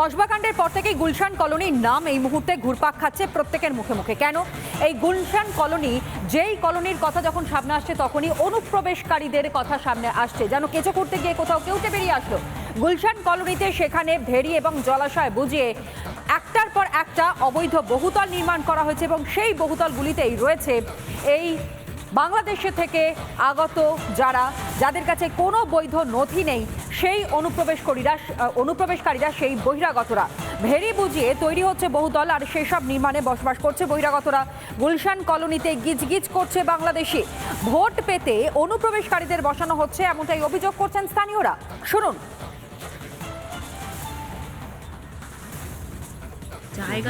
কসবাকাণ্ডের পর থেকেই গুলশান কলোনির নাম এই মুহূর্তে ঘুরপাক খাচ্ছে প্রত্যেকের মুখে মুখে। কেন? এই গুলশান কলোনি, যেই কলোনির কথা যখন সামনে আসছে, তখনই অনুপ্রবেশকারীদের কথা সামনে আসছে। যেন কেঁচো করতে গিয়ে কোথাও কেউটে বেরিয়ে আসলো। গুলশান কলোনিতে সেখানে ভেড়ি এবং জলাশয় বুঝিয়ে একটার পর একটা অবৈধ বহুতল নির্মাণ করা হয়েছে এবং সেই বহুতলগুলিতেই রয়েছে এই বাংলাদেশে থেকে আগত যারা, যাদের কাছে কোনো বৈধ নথি নেই সেই অনুপ্রবেশকারীরা অনুপ্রবেশকারীরা সেই বহিরাগতরা। ভেরি বুঝিয়ে তৈরি হচ্ছে বহুদল আর সেসব নির্মাণে বসবাস করছে বহিরাগতরা। গুলশান কলোনিতে গিজগিজ করছে বাংলাদেশি। ভোট পেতে অনুপ্রবেশকারীদের বসানো হচ্ছে এমনটাই অভিযোগ করছেন স্থানীয়রা। শুনুন।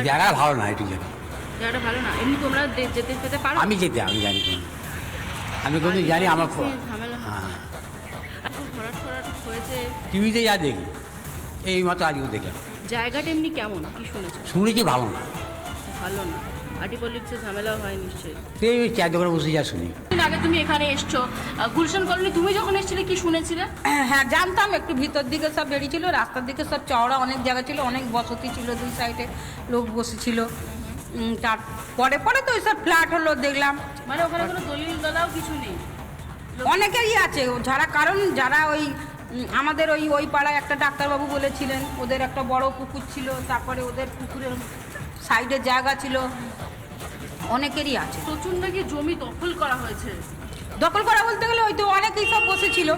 জায়গা ভালো না একটু জায়গাটা ভালো না? এমনি তোমরা যেতে যেতে পারো? আমি যেতে আমি জানি। আমি কোনো জানি আমার টিভিতে যা দেখি এই মতো আজকেও দেখলাম। জায়গাটা এমনি কেমন? কি শুনেছো? শুনেছি ভালো না। ভালো না। আর্টি পলিটিক্সে ঝামেলা হয় নিশ্চয়ই। সেই ওই চার দোকানে বসে যা শুনি। আগে তুমি এখানে এসছো। আহ, গুলশান কলোনি তুমি যখন এসেছিলে কি শুনেছিলে? হ্যাঁ জানতাম একটু ভিতর দিকে সব বেরিয়েছিল রাস্তার দিকে সব চওড়া অনেক জায়গা ছিল অনেক বসতি ছিল দুই সাইডে লোক বসেছিল। তার পরে পরে তো ওইসব ফ্ল্যাট হলো দেখলাম। মানে ওখানে কোনো দলিল দলাও কিছু নেই? অনেকেরই আছে যারা কারণ যারা ওই আমাদের ওই ওই পাড়ায় একটা ডাক্তারবাবু বলেছিলেন ওদের একটা বড় পুকুর ছিল তারপরে ওদের পুকুরের সাইডে জায়গা ছিল। অনেকেরই আছে। প্রচুর নাকি জমি দখল করা হয়েছে? দখল করা বলতে গেলে ওই তো অনেকেই সব বসেছিল।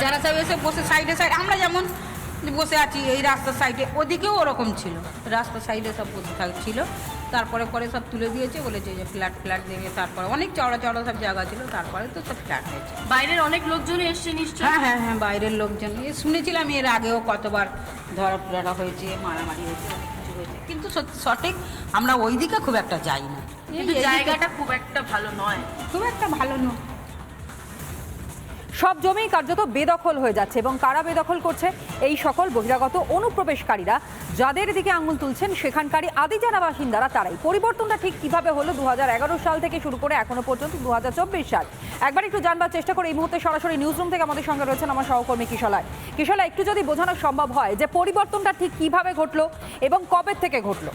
যারা সব এসে বসে সাইডে সাইড আমরা যেমন বসে আছি এই রাস্তার সাইডে ওদিকেও ওরকম ছিল। রাস্তার সাইডে সব বসে থাকছিল তারপরে পরে সব তুলে দিয়েছে বলেছে যে ফ্ল্যাট ফ্ল্যাট দেবে তারপরে অনেক চওড়া চওড়া সব জায়গা ছিল তারপরে তো সব ফ্ল্যাট হয়েছে। বাইরের অনেক লোকজন এসছে নিশ্চয়ই? হ্যাঁ হ্যাঁ হ্যাঁ বাইরের লোকজন। এ শুনেছিলাম এর আগেও কতবার ধরা হয়েছে মারামারি হয়েছে কিছু হয়েছে। কিন্তু সত্যি সঠিক আমরা ওই দিকে খুব একটা যাই না। কিন্তু জায়গাটা খুব একটা ভালো নয়। খুব একটা ভালো নয়। সব জমি কার্যত বেদখল হয়ে যাচ্ছে এবং কারা বেদখল করছে? এই সকল বহিরাগত অনুপ্রবেশকারীরা যাদের দিকে আঙুল তুলছেন সেখানকারই আদি যারা বাসিন্দারা তারাই। পরিবর্তনটা ঠিক কীভাবে হলো দু হাজার এগারো সাল থেকে শুরু করে এখনও পর্যন্ত দু হাজার চব্বিশ সাল? একবার একটু জানবার চেষ্টা করে এই মুহূর্তে সরাসরি নিউজ রুম থেকে আমাদের সঙ্গে রয়েছেন আমার সহকর্মী কিশলায়। কিশলা, একটু যদি বোঝানো সম্ভব হয় যে পরিবর্তনটা ঠিক কীভাবে ঘটলো এবং কবে থেকে ঘটলো?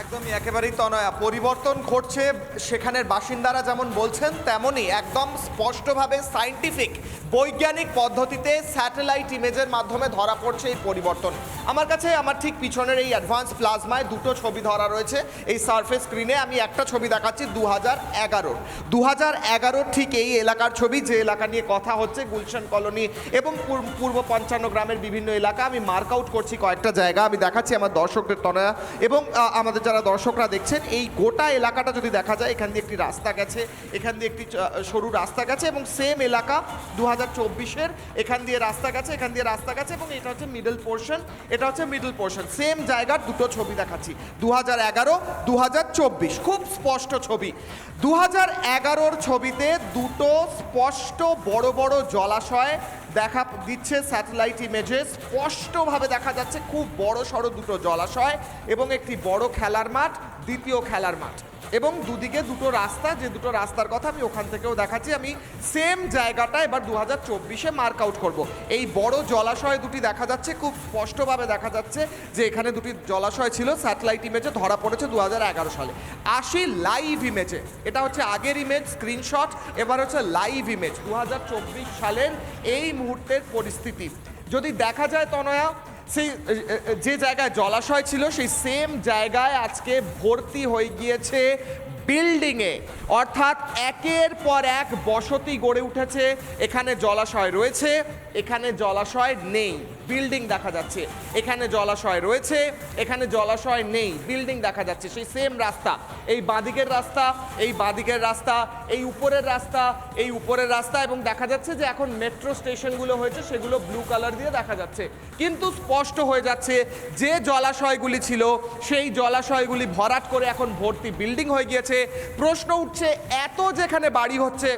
একদমই একেবারেই তনয়া পরিবর্তন ঘটছে, সেখানের বাসিন্দারা যেমন বলছেন, তেমনই একদম স্পষ্টভাবে সাইন্টিফিক বৈজ্ঞানিক পদ্ধতিতে স্যাটেলাইট ইমেজের মাধ্যমে ধরা পড়ছে এই পরিবর্তন। আমার কাছে আমার ঠিক পিছনের এই অ্যাডভান্স প্লাজমায় দুটো ছবি ধরা রয়েছে। এই সারফেস স্ক্রিনে আমি একটা ছবি দেখাচ্ছি দু হাজার এগারোর দু হাজার এগারোর ঠিক এই এলাকার ছবি, যে এলাকা নিয়ে কথা হচ্ছে, গুলশান কলোনি এবং পূর- পূর্ব পঞ্চান্ন গ্রামের বিভিন্ন এলাকা। আমি মার্ক আউট করছি কয়েকটা জায়গা, আমি দেখাচ্ছি আমার দর্শকদের তনয়া এবং আমাদের যারা দর্শকরা দেখছেন, এই গোটা এলাকাটা যদি দেখা যায়, এখান দিয়ে একটি রাস্তা গেছে, এখান দিয়ে একটি সরু রাস্তা গেছে এবং সেম এলাকা দু হাজার চব্বিশের এখান দিয়ে রাস্তা গেছে, এখান দিয়ে রাস্তা গেছে এবং এটা হচ্ছে মিডল পোর্শন এটা হচ্ছে মিডল পোর্শন সেম জায়গার দুটো ছবি দেখাচ্ছি দু হাজার এগারো দু হাজার চব্বিশ, খুব স্পষ্ট ছবি। দু হাজার এগারোর ছবিতে দুটো স্পষ্ট বড় বড় জলাশয় দেখা দিচ্ছে স্যাটেলাইট ইমেজে স্পষ্টভাবে দেখা যাচ্ছে খুব বড় সড়ো দুটো জলাশয় এবং একটি বড় খেলার মাঠ, দ্বিতীয় খেলার মাঠ। এবং দুদিকে দুটো রাস্তা, যে দুটো রাস্তার কথা আমি ওখান থেকেও দেখাচ্ছি, আমি সেম জায়গাটা এবার দু হাজার চব্বিশে মার্ক আউট করব। এই বড় জলাশয় দুটি দেখা যাচ্ছে, খুব স্পষ্টভাবে দেখা যাচ্ছে যে এখানে দুটি জলাশয় ছিল স্যাটেলাইট ইমেজে ধরা পড়েছে দু হাজার এগারো সালে। আসি লাইভ ইমেজে এটা হচ্ছে আগের ইমেজ স্ক্রিনশট এবার হচ্ছে লাইভ ইমেজ দু হাজার চব্বিশ সালের এই মুহূর্তের পরিস্থিতি। যদি দেখা যায় তনয়া সেই যে জায়গায় জলাশয় ছিল, সেই সেম জায়গায় আজকে ভর্তি হয়ে গিয়েছে বিল্ডিংয়ে অর্থাৎ একের পর এক বসতি গড়ে উঠেছে। এখানে জলাশয় রয়েছে, এখানে জলাশয় নেই। বিল্ডিং দেখা যাচ্ছে। এখানে জলাশয় রয়েছে, এখানে জলাশয় নেই, বিল্ডিং দেখা যাচ্ছে। সেই সেম রাস্তা, এই বাঁদিকের রাস্তা, এই বাঁদিকের রাস্তা, এই উপরের রাস্তা, এই উপরের রাস্তা এবং দেখা যাচ্ছে যে এখন মেট্রো স্টেশনগুলো হয়েছে, সেগুলো ব্লু কালার দিয়ে দেখা যাচ্ছে। কিন্তু স্পষ্ট হয়ে যাচ্ছে যে জলাশয়গুলি ছিল, সেই জলাশয়গুলি ভরাট করে এখন ভর্তি বিল্ডিং হয়ে গিয়েছে। প্রশ্ন উঠছে, এত যেখানে বাড়ি হচ্ছে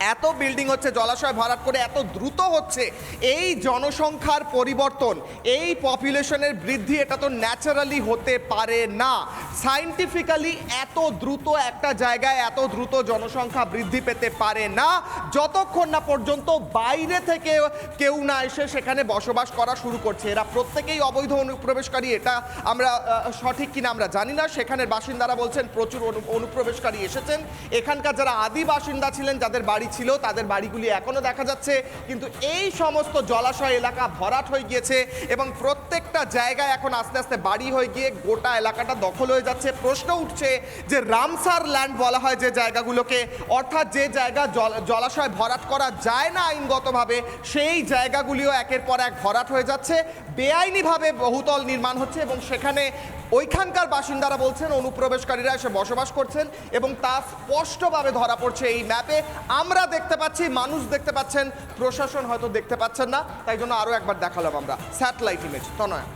এত বিল্ডিং হচ্ছে, জলাশয় ভরাট করে এত দ্রুত হচ্ছে, এই জনসংখ্যার পরিবর্তন, এই পপুলেশনের বৃদ্ধি, এটা তো ন্যাচারালি হতে পারে না। সাইন্টিফিক্যালি এত দ্রুত একটা জায়গায় এত দ্রুত জনসংখ্যা বৃদ্ধি পেতে পারে না। যতক্ষণ না পর্যন্ত বাইরে থেকে কেউ না এসে সেখানে বসবাস করা শুরু করছে, এরা প্রত্যেকেই অবৈধ অনুপ্রবেশকারী, এটা আমরা সঠিক কিনা আমরা জানি না। সেখানের বাসিন্দারা বলছেন, প্রচুর অনু- অনুপ্রবেশকারী এসেছেন। এখানকার যারা আদি বাসিন্দা ছিলেন, যাদের বাড়ি ছিল, তাদের বাড়িগুলি এখনও দেখা যাচ্ছে। কিন্তু এই সমস্ত জলাশয় এলাকা ভরাট হয়ে গিয়েছে এবং প্রত্যেকটা জায়গায় এখন আস্তে আস্তে বাড়ি হয়ে গিয়ে গোটা এলাকাটা দখল হয়ে যাচ্ছে। প্রশ্ন উঠছে যে রামসার ল্যান্ড বলা হয় যে জায়গাগুলোকে, অর্থাৎ যে জায়গা জল- জলাশয় ভরাট করা যায় না আইনগতভাবে, সেই জায়গাগুলিও একের পর এক ভরাট হয়ে যাচ্ছে। বেআইনিভাবে বহুতল নির্মাণ হচ্ছে এবং সেখানে ওইখানকার বাসিন্দারা বলছেন, অনুপ্রবেশকারীরা এসে বসবাস করছেন এবং তা স্পষ্টভাবে ধরা পড়ছে এই ম্যাপে আমরা দেখতে পাচ্ছি, মানুষ দেখতে পাচ্ছেন, প্রশাসন হয়তো দেখতে পাচ্ছেন না, তাই জন্য আরও একবার দেখালাম আমরা। Satellite image Tanay.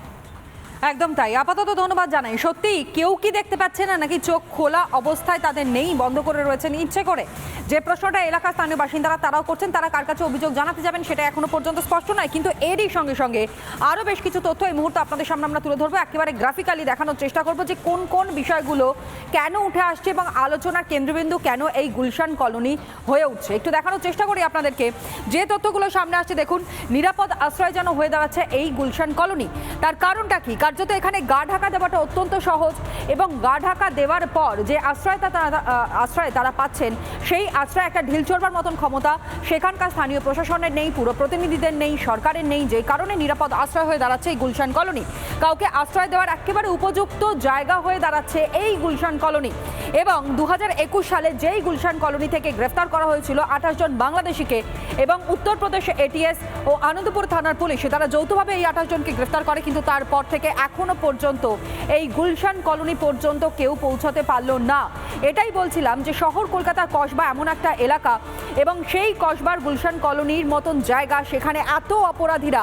একদম তাই। আপাতত ধন্যবাদ জানাই। সত্যি কেউ কি দেখতে পাচ্ছে না, নাকি চোখ খোলা অবস্থায় তাদের নেই, বন্ধ করে রয়েছেন ইচ্ছে করে? যে প্রশ্নটা এলাকার স্থানীয় বাসিন্দারা তারাও করছেন, তারা কার কাছে অভিযোগ জানাতে যাবেন সেটা এখনও পর্যন্ত স্পষ্ট নয়। কিন্তু এরই সঙ্গে সঙ্গে আরও বেশ কিছু তথ্য এই মুহূর্তে আপনাদের সামনে আমরা তুলে ধরবো। একেবারে গ্রাফিক্যালি দেখানোর চেষ্টা করব যে কোন কোন বিষয়গুলো কেন উঠে আসছে এবং আলোচনার কেন্দ্রবিন্দু কেন এই গুলশান কলোনি হয়ে উঠছে। একটু দেখানোর চেষ্টা করি আপনাদেরকে। যে তথ্যগুলো সামনে আসছে, দেখুন, নিরাপদ আশ্রয় যেন হয়ে দাঁড়াচ্ছে এই গুলশান কলোনি। তার কারণটা কি? কার্যত এখানে গা ঢাকা দেওয়াটা অত্যন্ত সহজ। এবং গা ঢাকা দেওয়ার পর যে আশ্রয়তা তারা আশ্রয় তারা পাচ্ছেন, সেই আশ্রয় একটা ঢিল চড়বার মতন ক্ষমতা সেখানকার স্থানীয় প্রশাসনের নেই, পুরো প্রতিনিধিদের নেই, সরকারের নেই যে কারণে নিরাপদ আশ্রয় হয়ে দাঁড়াচ্ছে এই গুলশান কলোনি। কাউকে আশ্রয় দেওয়ার একেবারে উপযুক্ত জায়গা হয়ে দাঁড়াচ্ছে এই গুলশান কলোনি। এবং দু হাজার একুশ সালে যেই গুলশান কলোনি থেকে গ্রেফতার করা হয়েছিল আঠাশ জন বাংলাদেশিকে এবং উত্তরপ্রদেশ এটিএস ও আনন্দপুর থানার পুলিশ, তারা যৌথভাবে এই আঠাশ জনকে গ্রেফতার করে, কিন্তু তারপর থেকে এখনও পর্যন্ত এই গুলশান কলোনি পর্যন্ত কেউ পৌঁছাতে পারল না। এটাই বলছিলাম যে শহর কলকাতার কসবা এমন একটা এলাকা এবং সেই কসবার গুলশান কলোনির মতন জায়গা, সেখানে এত অপরাধীরা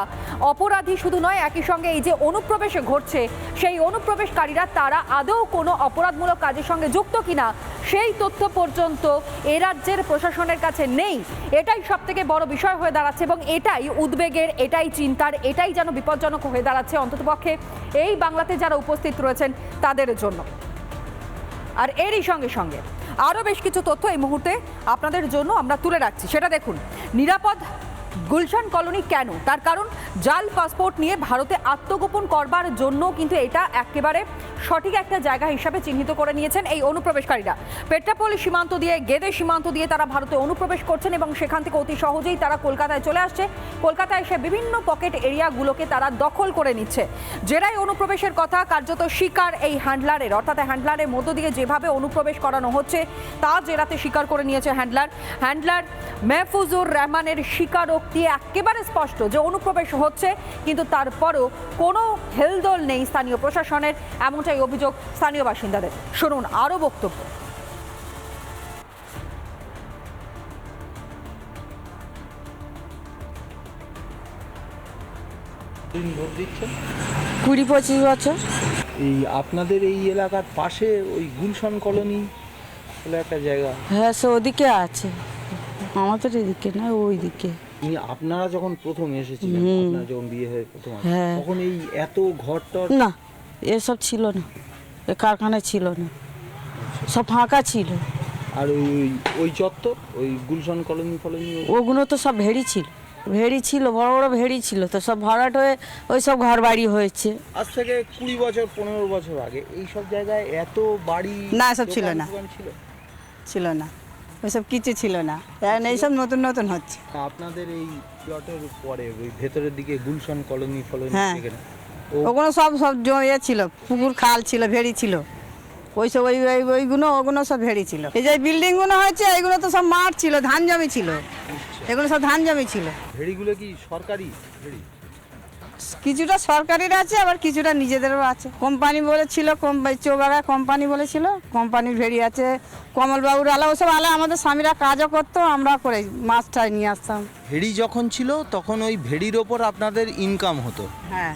অপরাধী শুধু নয়, একই সঙ্গে এই যে অনুপ্রবেশে ঘটছে, সেই অনুপ্রবেশকারীরা তারা আদৌ কোনো অপরাধমূলক কাজের সঙ্গে যুক্ত কিনা, সেই তথ্য পর্যন্ত এ রাজ্যের প্রশাসনের কাছে নেই। এটাই সব থেকে বড় বিষয় হয়ে দাঁড়াচ্ছে এবং এটাই উদ্বেগের, এটাই চিন্তার, এটাই যেন বিপজ্জনক হয়ে দাঁড়াচ্ছে অন্ততপক্ষে এই বাংলাতে যারা উপস্থিত রয়েছেন তাদের জন্য। আর এরই সঙ্গে সঙ্গে আরও বেশ কিছু তথ্য এই মুহূর্তে আপনাদের জন্য আমরা তুলে রাখছি। সেটা দেখুন, নিরাপদ গুলশান কলোনি কেন? তার কারণ, জাল পাসপোর্ট নিয়ে ভারতে আত্মগোপন করবার জন্য কিন্তু এটা একেবারে সঠিক একটা জায়গা হিসাবে চিহ্নিত করে নিয়েছেন এই অনুপ্রবেশকারীরা। পেট্রাপোল সীমান্ত দিয়ে, গেদে সীমান্ত দিয়ে তারা ভারতে অনুপ্রবেশ করছেন এবং সেখান থেকে অতি সহজেই তারা কলকাতায় চলে আসছে। কলকাতায় এসে বিভিন্ন পকেট এরিয়াগুলোকে তারা দখল করে নিচ্ছে। জেরাই অনুপ্রবেশের কথা, কার্যত শিকার এই হ্যান্ডলারের। অর্থাৎ হ্যান্ডলারের মধ্য দিয়ে যেভাবে অনুপ্রবেশ করানো হচ্ছে, তা জেরাতে স্বীকার করে নিয়েছে হ্যান্ডলার। হ্যান্ডলার মেহফুজুর রহমানের স্বীকারোক্তি একেবারে স্পষ্ট যে অনুপ্রবেশ হচ্ছে কিন্তু তারপরও কোনো হেলদোল নেই স্থানীয় প্রশাসনের এমনটাই অভিযোগ স্থানীয় বাসিন্দাদের। শুনুন আরও বক্তব্য। ভোট দিচ্ছেন কুড়ি পঁচিশ বছর। এই আপনাদের এই এলাকার পাশে ওই গুলশান কলোনি বলে একটা জায়গা। হ্যাঁ সে ওদিকে আছে। আমাদের এদিকে না ওই দিকে উনি আপনারা যখন প্রথম এসেছিলেন আপনার যখন বিয়ে হয়ে প্রথম হ্যাঁ। তখন এই এত ঘরটর না এসব ছিল না। এ কারখানায় ছিল না। সব ফাঁকা ছিল। আর ওই ওই- ওই চত্বর ওই গুলশান কলোনি কলোনি ওগুলো তো সব ভেড়ি ছিল। ভেড়ি ছিল বড় বড় ভেড়ি ছিল তো সব ভরাট হয়ে ওই সব ঘর বাড়ি হয়েছে। আজ থেকে কুড়ি বছর পনেরো বছর আগে এই সব জায়গায় এত বাড়ি না, এসব ছিল দোকান না। ছিল? ছিল না। ওইসব কিছু ছিল না। এখন এইসব নতুন নতুন হচ্ছে। আপনাদের এই প্লটের পরে ওই ভেতরের দিকে গুলশান কলোনি ফলোনি হ্যাঁ। সেখানে? ও ওগুলো সব সব জমিয়ে ছিল পুকুর খাল ছিল ভেড়ি ছিল। ওইসব ওই ওই ওইগুলো ওগুলো সব ভেড়ি ছিল। এই যে বিল্ডিংগুলো হয়েছে এইগুলো তো সব মাঠ ছিল ধান জমি ছিল। এগুলো সব ধান জমি ছিল। ভেড়িগুলো কি সরকারি ভেড়ি? কিছুটা সরকারির আছে আবার কিছুটা নিজেদেরও আছে। কোম্পানি বলেছিল কোম্পানি চৌবাগা কোম্পানি বলেছিল কোম্পানির ভেড়ি আছে কমলবাবুর আলা ওসব আলা আমাদের স্বামীরা কাজও করতো আমরা করে মাছটাই নিয়ে আসতাম। ভেড়ি যখন ছিল তখন ওই ভেড়ির ওপর আপনাদের ইনকাম হতো। হ্যাঁ।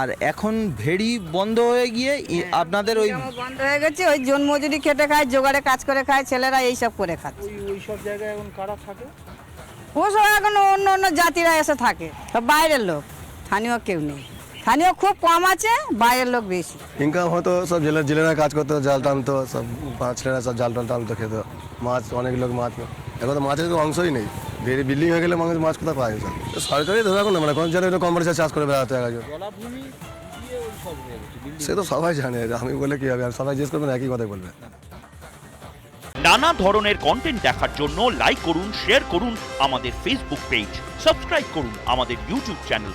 আর এখন ভেড়ি বন্ধ হয়ে গিয়ে আপনাদের ওই বন্ধ হয়ে গেছে ওই জন মজুরি খেটে খায় জোগাড়ে কাজ করে খায় ছেলেরা এইসব করে খাচ্ছে। ওই ওই সব জায়গায় এখন কারা থাকে? ওসব এখন অন্য অন্য জাতিরা এসে থাকে সব বাইরের লোক। স্থানীয় কেউ নেই। স্থানীয় খুব কম আছে বাইরের লোক বেশি। ইনকাম হতো সব জেলে জেলেরা কাজ করতো জাল টানতো সব পাঁচ ছেলেরা সব জাল টান টানতো খেতো। মাছ অনেক লোক মাছ এখন তো মাছের তো অংশই নেই। বেরিয়ে বিল্ডিং হয়ে গেলে মানুষ মাছ কোথায় পায় সব সরকারি ধরে রাখুন না মানে কোনো জেলে কম্পানিসে চাষ করে বেড়াতে এক একজন। সে তো সবাই জানে আমি বলে কি হবে? আর সবাই জিজ্ঞেস করবেন একই কথাই বলবে। নানা ধরনের কন্টেন্ট দেখার জন্য লাইক করুন শেয়ার করুন আমাদের ফেসবুক পেজ সাবস্ক্রাইব করুন আমাদের ইউটিউব চ্যানেল